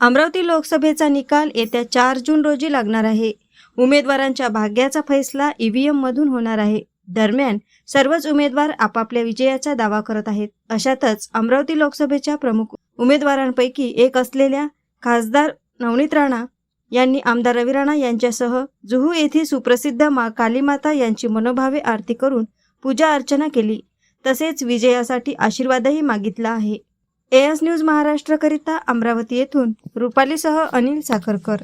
अमरावती लोकसभेचा निकाल येत्या चार जून रोजी लागणार आहे. उमेदवारांच्या भाग्याचा फैसला ईव्हीएम मधून होणार आहे. दरम्यान सर्वच उमेदवार आपापल्या विजयाचा दावा करत आहेत. अशातच अमरावती लोकसभेच्या प्रमुख उमेदवारांपैकी एक असलेल्या खासदार नवनीत राणा यांनी आमदार रवी राणा यांच्यासह जुहू येथील सुप्रसिद्ध मा कालीमाता यांची मनोभावे आरती करून पूजा अर्चना केली. तसेच विजयासाठी आशीर्वादही मागितला आहे. एएस न्यूज महाराष्ट्रकरिता अमरावती येथून रुपालीसह अनिल साखरकर.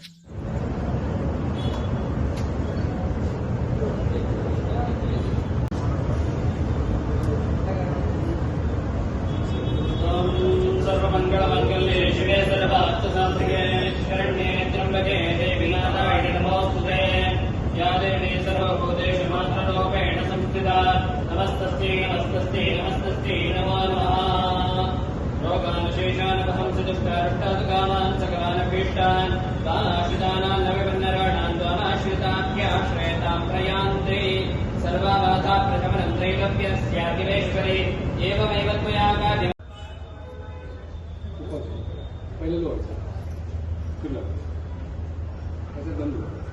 सर्वमङ्गलमङ्गल्ये शिवे రుట్టదుగానాన్ సగవాన పీఠాన్ దానాశ్రితానాన్ నవగన్నరాణాన్ ద్వానాశ్రితాభ్యాశ్రయతాం ప్రయాంతే సర్వాబాధా ప్రశమనం త్రైలభ్యస్యాదివేశ్వరే ఏవమేవ త్వయాగా पहिलं लोड किल्ला त्याचं बंद